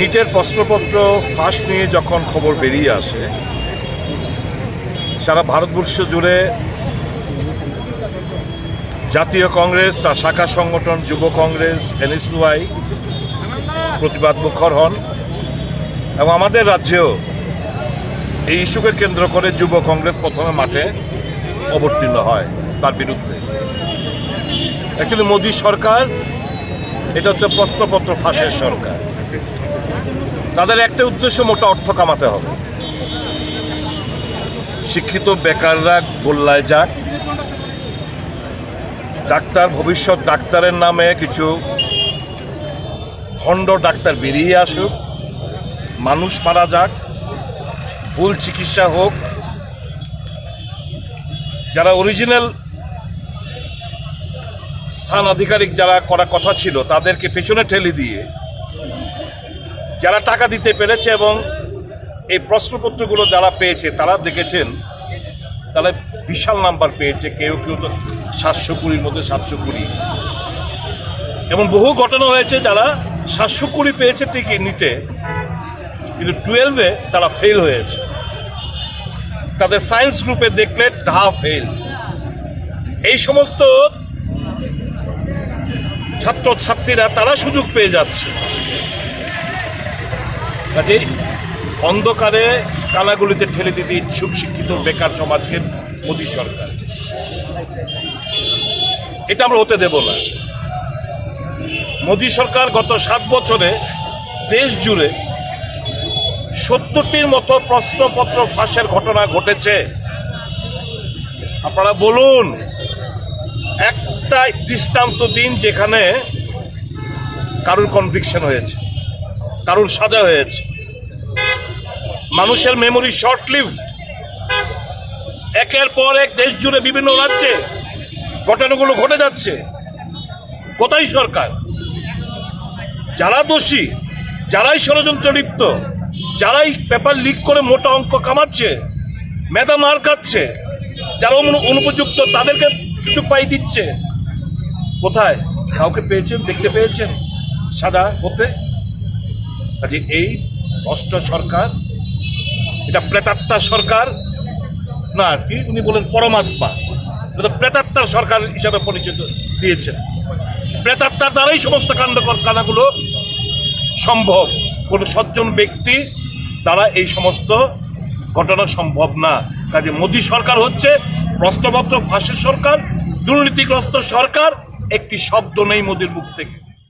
নিটের প্রশ্নপত্র ফাঁস নিয়ে যখন খবর বেরিয়ে আসে, সারা ভারতবর্ষ জুড়ে জাতীয় কংগ্রেস আর শাখা সংগঠন যুব কংগ্রেস এনএসওয়াই প্রতিবাদ মুখর হন এবং আমাদের রাজ্যেও এই ইস্যুকে কেন্দ্র করে যুব কংগ্রেস প্রথমে মাঠে অবতীর্ণ হয় তার বিরুদ্ধে। অ্যাকচুয়ালি মোদী সরকার এটা হচ্ছে প্রশ্নপত্র ফাঁসের সরকার। তাদের একটা উদ্দেশ্য, মোটা অর্থ কামাতে হবে। শিক্ষিত বেকাররা গোল্লায় যাক। ডাক্তার, ভবিষ্যৎ ডাক্তারের নামে কিছু খণ্ড ডাক্তার বেরিয়ে আসুক। মানুষ মারা যাক। ভুল চিকিৎসা হোক। যারা অরিজিনাল স্থান আধিকারিক যারা করা কথা ছিল, তাদেরকে পেছনে ঠেলে দিয়ে যারা টাকা দিতে পেরেছে এবং এই প্রশ্নপত্রগুলো যারা পেয়েছে, তারা দেখেছেন তারা বিশাল নাম্বার পেয়েছে, কেউ কেউ তো সাতশো কুড়ির মধ্যে সাতশো কুড়ি। এমন বহু ঘটনা হয়েছে যারা সাতশো কুড়ি পেয়েছে ঠিকই নিতে, কিন্তু টুয়েলভে তারা ফেল হয়েছে। তাদের সায়েন্স গ্রুপে দেখলে ঢা ফেল। এই সমস্ত ছাত্র ছাত্রীরা তারা সুযোগ পেয়ে যাচ্ছে। অন্ধকারে কানাগুলিতে ঠেলে দিতে ইচ্ছুক শিক্ষিত বেকার সমাজকে মোদী সরকার। এটা আমরা হতে দেব না। মোদী সরকার গত সাত বছরে দেশ জুড়ে সত্তরটির মতো প্রশ্নপত্র ফাঁসের ঘটনা ঘটেছে। আপনারা বলুন একটা দৃষ্টান্ত দিন যেখানে কারুর কনভিকশন হয়েছে, কারুর সাজা হয়েছে। মানুষের মেমোরি শর্ট লিভ একের পর এক দেশ জুড়ে বিভিন্ন রাজ্যে ঘটনাগুলো ঘটে যাচ্ছে। কোথায় সরকার? যারা দোষী, যারাই ষড়যন্ত্র লিপ্ত, যারাই পেপার লিক করে মোটা অঙ্ক কামাচ্ছে মেধা মার খাচ্ছে যারা অনুপযুক্ত তাদেরকে সুযোগ পাই দিচ্ছে কোথায়? কাউকে পেয়েছেন? দেখতে পেয়েছেন? সাদা হতে কাজে এই অষ্ট সরকার, এটা প্রেতাত্মা সরকার, না কি, উনি বলেন পরমাত্মা। এটা প্রেতাত্মার সরকার হিসাবে পরিচিত দিয়েছেন। প্রেতাত্মার দ্বারাই সমস্ত কাণ্ড কানাগুলো সম্ভব। কোনো সজ্জন ব্যক্তি দ্বারা এই সমস্ত ঘটনা সম্ভব না। কাজে মোদী সরকার হচ্ছে প্রশ্নপত্র ফাঁসের সরকার, দুর্নীতিগ্রস্ত সরকার একটি শব্দ নেই মোদীর মুখ থেকে।